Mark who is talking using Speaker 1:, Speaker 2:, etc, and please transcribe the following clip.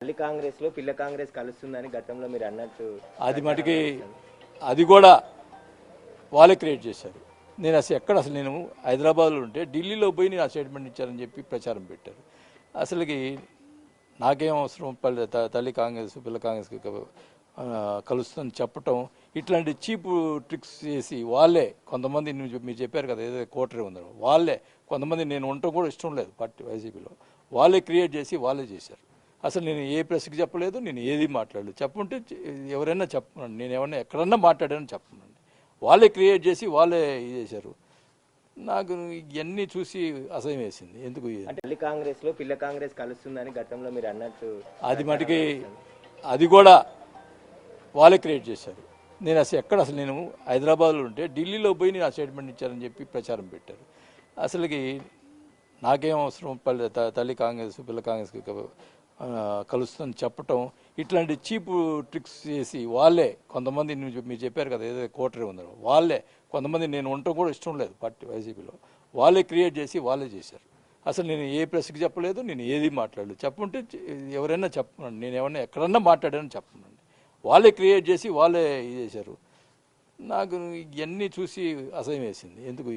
Speaker 1: మళ్ళీ కాంగ్రెస్లో పిల్ల కాంగ్రెస్ కలుస్తుందని గతంలో మీరు అన్నట్టు
Speaker 2: అది మటుకి అది కూడా వాళ్ళే క్రియేట్ చేశారు. నేను అసలు ఎక్కడ అసలు నేను హైదరాబాద్లో ఉంటే ఢిల్లీలో పోయి నేను ఆ స్టేట్మెంట్ ఇచ్చారని చెప్పి ప్రచారం పెట్టారు. అసలుకి నాకేం అవసరం పల్లె తల్లి కాంగ్రెస్ పిల్ల కాంగ్రెస్ కలుస్తుందని చెప్పటం ఇట్లాంటి చీప్ ట్రిక్స్ చేసి వాళ్ళే కొంతమంది మీరు చెప్పారు కదా ఏదో కోటరీ ఉందో వాళ్ళే కొంతమంది నేను ఉండటం కూడా ఇష్టం లేదు పార్టీ వైసీపీలో. వాళ్ళే క్రియేట్ చేసి వాళ్ళే చేశారు. అసలు నేను ఏ ప్రెస్కి చెప్పలేదు నేను ఏది మాట్లాడలేదు. చెప్పుంటే ఎవరైనా చెప్పనండి నేను ఎవరైనా ఎక్కడన్నా మాట్లాడానని చెప్పనండి వాళ్ళే క్రియేట్ చేసి వాళ్ళే ఇది చేశారు. నాకు ఇవన్నీ చూసి అసహ్యం వేసింది. ఎందుకు?
Speaker 1: అంటే కాంగ్రెస్లో పిల్ల కాంగ్రెస్ కలుస్తుందని గతంలో మీరు అన్నట్టు
Speaker 2: అది మటుకి అది కూడా వాళ్ళే క్రియేట్ చేశారు. నేను అసలు ఎక్కడ అసలు నేను హైదరాబాద్లో ఉంటే ఢిల్లీలో పోయి నేను ఆ స్టేట్మెంట్ ఇచ్చారని చెప్పి ప్రచారం పెట్టారు. అసలుకి నాకేం అవసరం? పల్లె తల్లి కాంగ్రెస్ పిల్ల కాంగ్రెస్ కలుస్తుందని చెప్పటం ఇట్లాంటి చీప్ ట్రిక్స్ చేసి వాళ్ళే కొంతమంది నువ్వు మీరు చెప్పారు కదా ఏదో కోటరీ ఉందో వాళ్ళే కొంతమంది నేను ఉండటం కూడా ఇష్టం లేదు పార్టీ వైసీపీలో. వాళ్ళే క్రియేట్ చేసి వాళ్ళే చేశారు. అసలు నేను ఏ ప్రెస్కి చెప్పలేదు నేను ఏది మాట్లాడలేదు. చెప్పుంటే ఎవరైనా చెప్పనండి నేను ఎవరైనా ఎక్కడన్నా మాట్లాడానని చెప్పనండి వాళ్ళే క్రియేట్ చేసి వాళ్ళే ఇది చేశారు. నాకు ఇవన్నీ చూసి అసహ్యం వేసింది. ఎందుకు